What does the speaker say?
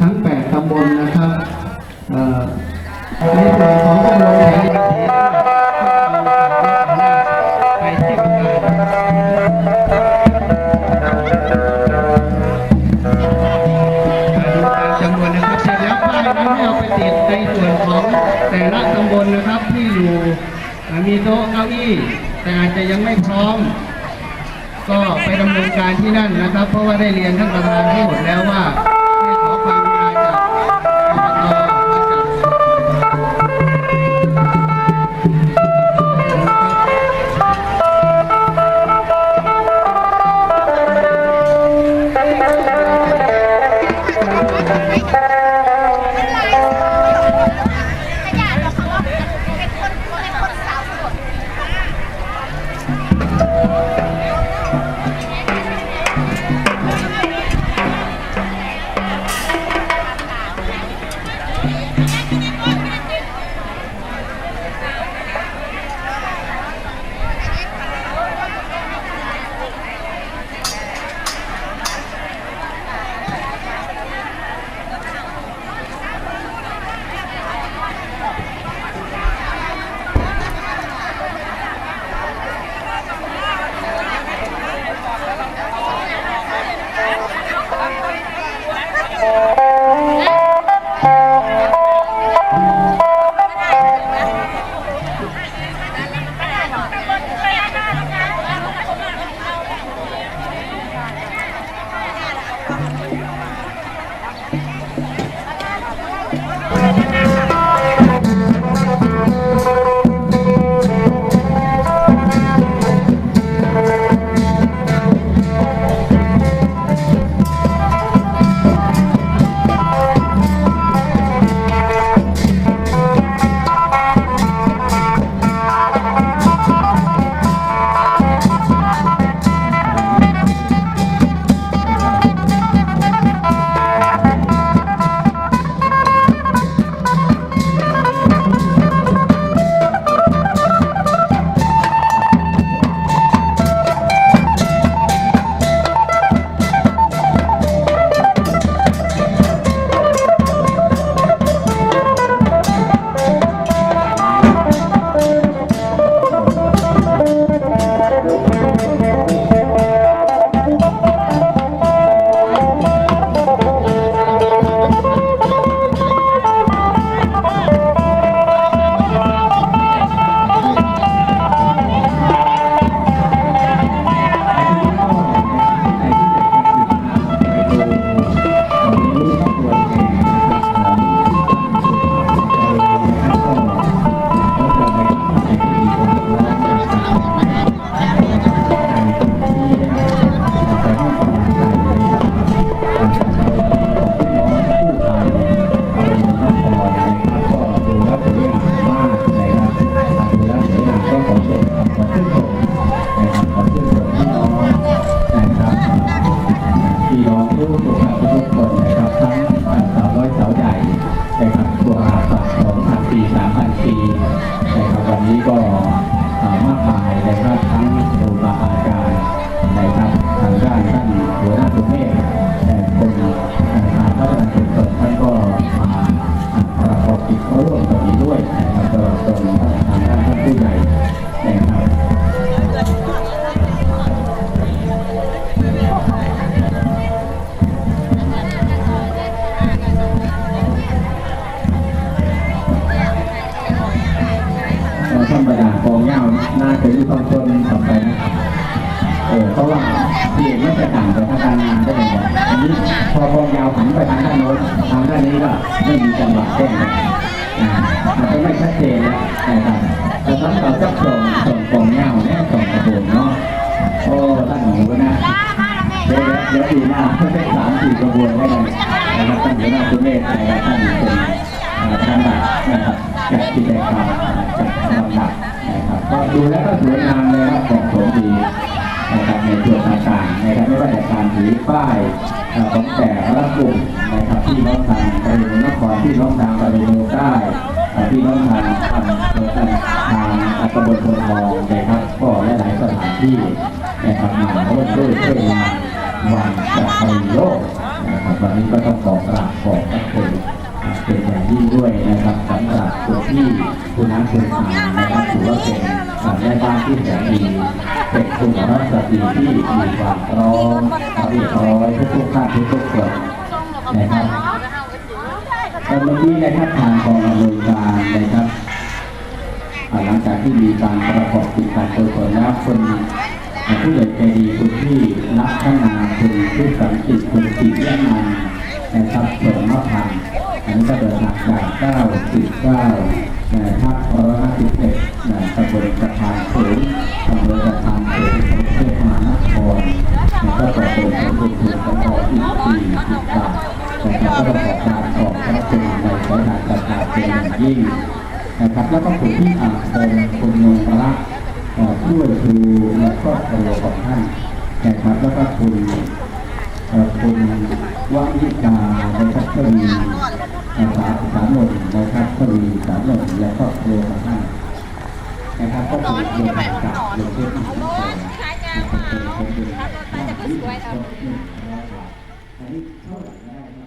ทั้ง8ตำบลนะครับ เอ่อในส่วนของตำบลแห่ง มีโต๊ะเก้าอี้แต่อาจจะยังไม่พร้อม ก็ไปดำเนินการที่นั่นนะครับ เพราะว่าได้เรียนท่านประธานที่หมดแล้วว่า 一个 น่าจะมีความชนต่อไปนะเออเพราะว่าเปลี่ยนมันจะต่างไปทางการงานได้เลยบอันนี้พอกองยาวหันไปทางด้านโน้นทางด้านนี้ก็ไม่มีจังหวะเต้นนะอ่าอาจจะไม่ชัดเจนนะนะครับแต่ถ้าเราจะส่งส่งกองเงาเนี่ยส่งกระโดดเนาะโอ้ท่านหนูนะเดี๋ยวเดี๋ยวปีหน้าเพิ่มสามสี่กระบวนได้เลยนะครับท่านหัวหน้าคุณเมธนะครับท่านเป็นอ่าท่านดักนะครับจัดกิจากรรมจั ดูแล้วก็สวยงามเลยครับของสมดีนะครับในส่วนต่างๆนะครับไม่ว่าจะการถือป้ายของแต่ละกลุ่มนะครับที่น้องทางกระเรียนนครที่น้องทางกระเมืองใต้ที่น้องทางทางทางอัตบลพลทองนะครับก็หลายสถานที่นะครับมาร่วมด้วยช่วยงานวันจะกรีโลกนะครับวันนี้ก็ต้องขอกราบขอบพระคุณเป็นอย่างยิ่งด้วยนะครับสำหรับตัวที่คุณน้ำคุณสานะครับถือว่าเป็น แม่บ้านที่แสนดีเป็นคุณภาพสตรีที่มีความพร้อมเรียบร้อยทุกๆขั้าทุกๆส่วนนะครับตอนนี้นะครับทางกองอำนวยการนะครับหลังจากที่มีการประกอบกิจการโดยส่นแล้วคนผู้ใหญ่ใจดีคุณที่รักขนาคุณผู้สังกิตคุณจิตย่งนัน นะครับส่งมาพันอันนี้ก็เดินทางจากเก้าสิบเก้านะครับร้อยห้าสิบเอ็ดตำบลกระทางสูงตำบลกระทางสูงของเทพมานครแล้วก็ต่อเป็นของคุณถูกประกอบอีกสี่สิบตับนะครับก็ต้องอบการขอบพระคุณในสถานประกาเป็นอย่างยิ่งนะครับแล้วก็คุณที่อ่าเป็นคนณนงรักช่วยดูและก็ครอบครัวของท่านนะครับแล้วก็คุณ วนิกาในะครับก็มีสามสามหน่วนะครับก็มีสามหน่แล้วก็โลมาห้นะครับก็คือโลมาสามนะครับเป็นเป็นเป็นเป็นเป็นเป็นเป็นเป็นเป็นเป็นเป็นเป็นเป็นเป็